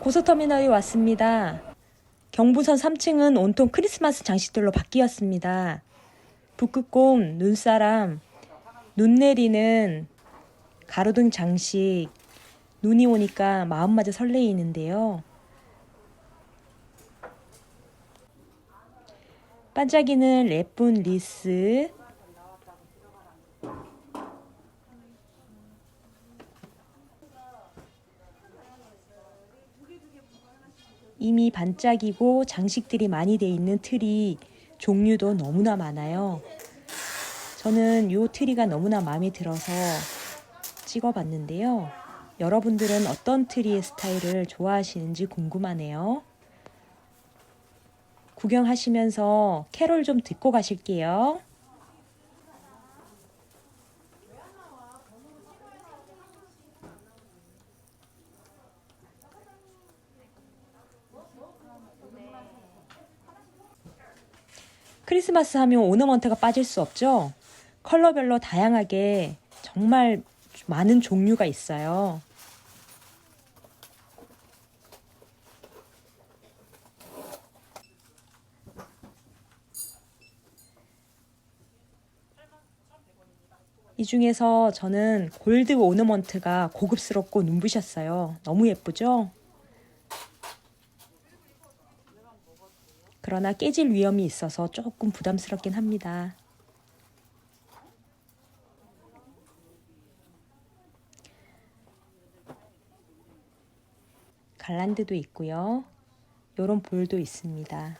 고속터미널에 왔습니다. 경부선 3층은 온통 크리스마스 장식들로 바뀌었습니다. 북극곰, 눈사람, 눈 내리는 가로등 장식, 눈이 오니까 마음마저 설레이는데요. 반짝이는 예쁜 리스, 이미 반짝이고 장식들이 많이 돼 있는 트리 종류도 너무나 많아요. 저는 이 트리가 너무나 마음에 들어서 찍어봤는데요. 여러분들은 어떤 트리의 스타일을 좋아하시는지 궁금하네요. 구경하시면서 캐롤 좀 듣고 가실게요. 크리스마스 하면 오너먼트가 빠질 수 없죠. 컬러별로 다양하게 정말 많은 종류가 있어요. 이 중에서 저는 골드 오너먼트가 고급스럽고 눈부셨어요. 너무 예쁘죠? 그러나 깨질 위험이 있어서 조금 부담스럽긴 합니다. 갈란드도 있고요. 요런 볼도 있습니다.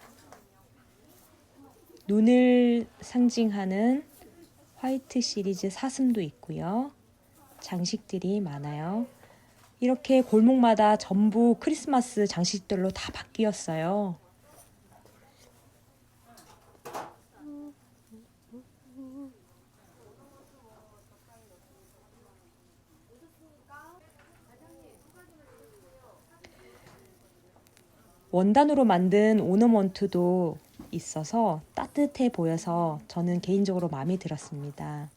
눈을 상징하는 화이트 시리즈 사슴도 있고요. 장식들이 많아요. 이렇게 골목마다 전부 크리스마스 장식들로 다 바뀌었어요. 원단으로 만든 오너먼트도 있어서 따뜻해 보여서 저는 개인적으로 마음에 들었습니다.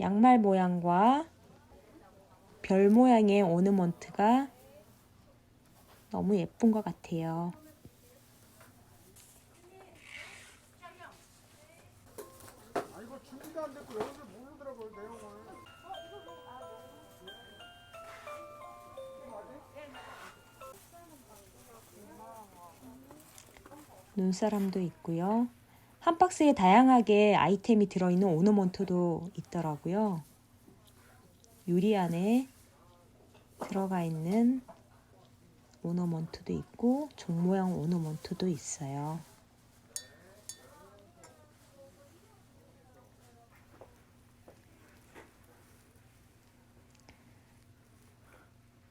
양말 모양과 별 모양의 오너먼트가 너무 예쁜 것 같아요. 눈사람도 있고요. 한 박스에 다양하게 아이템이 들어있는 오너먼트도 있더라고요. 유리 안에 들어가 있는 오너먼트도 있고 종 모양 오너먼트도 있어요.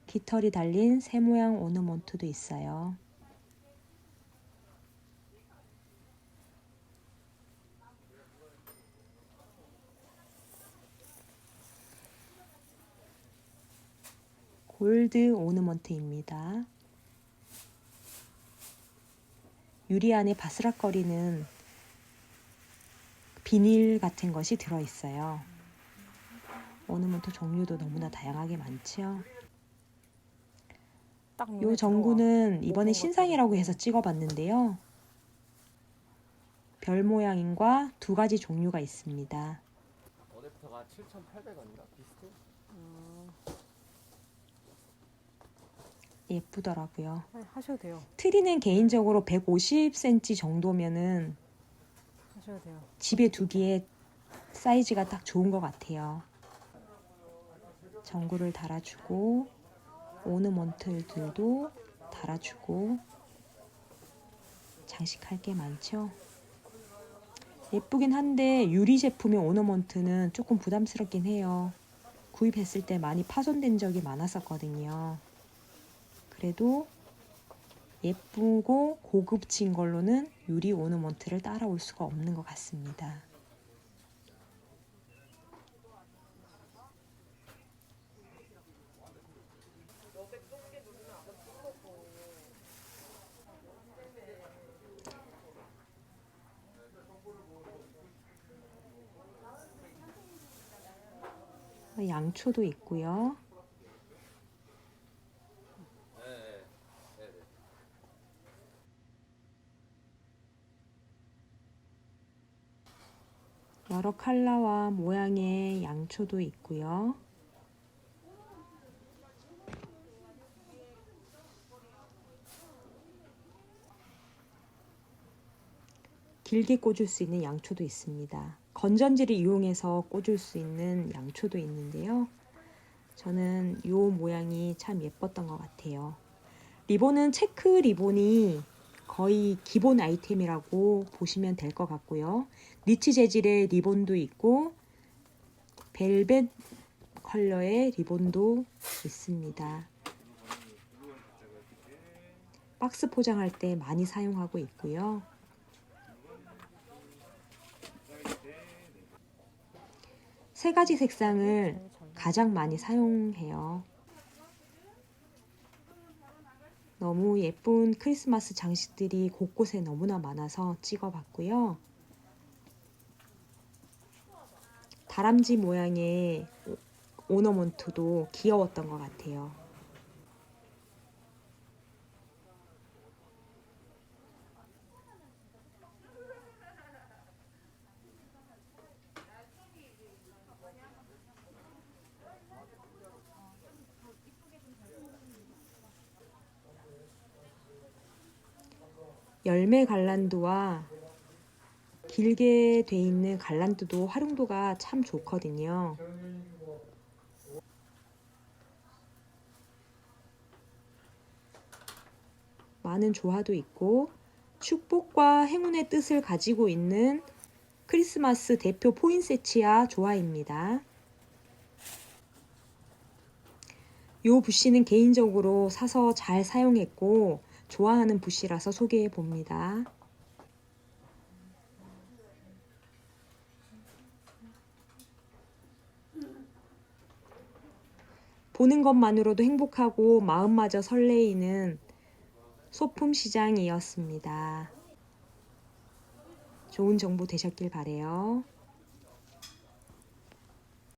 깃털이 달린 새 모양 오너먼트도 있어요. 골드 오너먼트입니다. 유리 안에 바스락거리는 비닐 같은 것이 들어있어요. 오너먼트 종류도 너무나 다양하게 많죠. 들어와. 전구는 이번에 먹은 신상이라고 해서 찍어봤는데요. 별 모양인과 두 가지 종류가 있습니다. 어댑터가 7,800원인가 비스트? 예쁘더라고요. 네, 하셔도 돼요. 트리는 개인적으로 150cm 정도면은 하셔도 돼요. 집에 두기에 사이즈가 딱 좋은 것 같아요. 전구를 달아주고 오너먼트들도 달아주고 장식할 게 많죠. 예쁘긴 한데 유리 제품의 오너먼트는 조금 부담스럽긴 해요. 구입했을 때 많이 파손된 적이 많았었거든요. 그래도 예쁘고 고급진 걸로는 유리 오너먼트를 따라올 수가 없는 것 같습니다. 양초도 있고요. 여러 컬러와 모양의 양초도 있고요. 길게 꽂을 수 있는 양초도 있습니다. 건전지를 이용해서 꽂을 수 있는 양초도 있는데요. 저는 이 모양이 참 예뻤던 것 같아요. 리본은 체크 리본이 거의 기본 아이템이라고 보시면 될 것 같고요. 니치 재질의 리본도 있고 벨벳 컬러의 리본도 있습니다. 박스 포장할 때 많이 사용하고 있고요. 세 가지 색상을 가장 많이 사용해요. 너무 예쁜 크리스마스 장식들이 곳곳에 너무나 많아서 찍어봤고요. 다람쥐 모양의 오- 오너먼트도 귀여웠던 것 같아요. 열매 갈란드와 길게 돼 있는 갈란드도 활용도가 참 좋거든요. 많은 조화도 있고 축복과 행운의 뜻을 가지고 있는 크리스마스 대표 포인세치아 조화입니다. 요 붓씨는 개인적으로 사서 잘 사용했고 좋아하는 붓이라서 소개해 봅니다. 보는 것만으로도 행복하고 마음마저 설레이는 소품 시장이었습니다. 좋은 정보 되셨길 바래요.